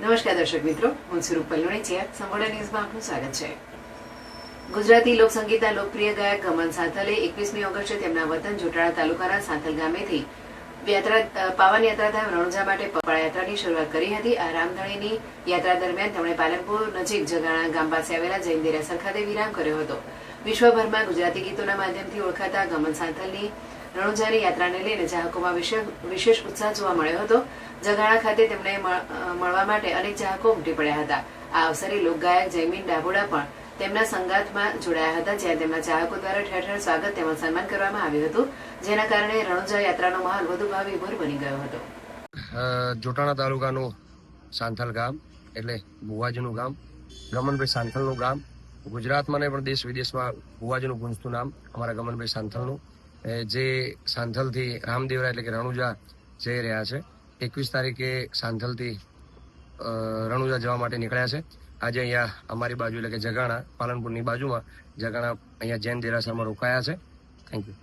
નમસ્કાર દર્શક મિત્રો, હું સ્વરૂપ પલ્લોણીચિયા સંવાદ ન્યૂઝમાં આપનું સ્વાગત છે. ગુજરાતી લોકસંગીતના લોકપ્રિય ગાયક ગમન સાથલે એકવીસમી ઓગસ્ટે તેમના વતન જોટાળા તાલુકાના સાંથલ ગામેથી યાત્રા પાવન યાત્રાધામ રણુજા માટે પગપાળા યાત્રાની શરૂઆત કરી હતી. આ રામધણીની યાત્રા દરમિયાન તેમણે પાલનપુર નજીક જગાણા ગામ પાસે આવેલા જૈન દેરાસર ખાતે વિરામ કર્યો હતો. વિશ્વભરમાં ગુજરાતી ગીતોના માધ્યમથી ઓળખાતા ગમન સાંથલની રણુજાની યાત્રાને લઈને ચાહકોમાં વિશે- વિશેષ ઉત્સાહ જોવા મળ્યો હતો. જગાણા ખાતે તેમને મળ- મળવા માટે અનેક ચાહકો ઉમટી પડ્યા હતા. આ અવસરે લોકગાયક જયમીન ડાભોડા પણ તેમના સંગાતમાં જોડાયા હતા, જ્યાં તેમના ચાહકો દ્વારા ઠેર ઠેર સ્વાગત તેમજ સન્માન કરવામાં આવ્યું હતું, જેના કારણે રણુજા યાત્રાનો માહોલ વધુ ભાવવિભોર બની ગયો હતો. જોટાણા તાલુકાનું સાંથલ ગામ, એટલે ભુવાજીનું ગામ, રમણભાઈ સાંથલનું ગામ, ગુજરાતમાં ને પણ દેશ વિદેશમાં ભુવાજીનું ગુંજતું નામ, અમારા ગમનભાઈ સાંથલનું. જે સાંથલથી રામદેવરા એટલે કે રણુજા જઈ રહ્યા છે. એકવીસ તારીખે સાંથલથી રણુજા જવા માટે નીકળ્યા છે. આજે અહીંયા અમારી બાજુ એટલે કે જગાણા, પાલનપુરની બાજુમાં જગાણા અહીંયા જૈન દેરાસરમાં રોકાયા છે. Thank you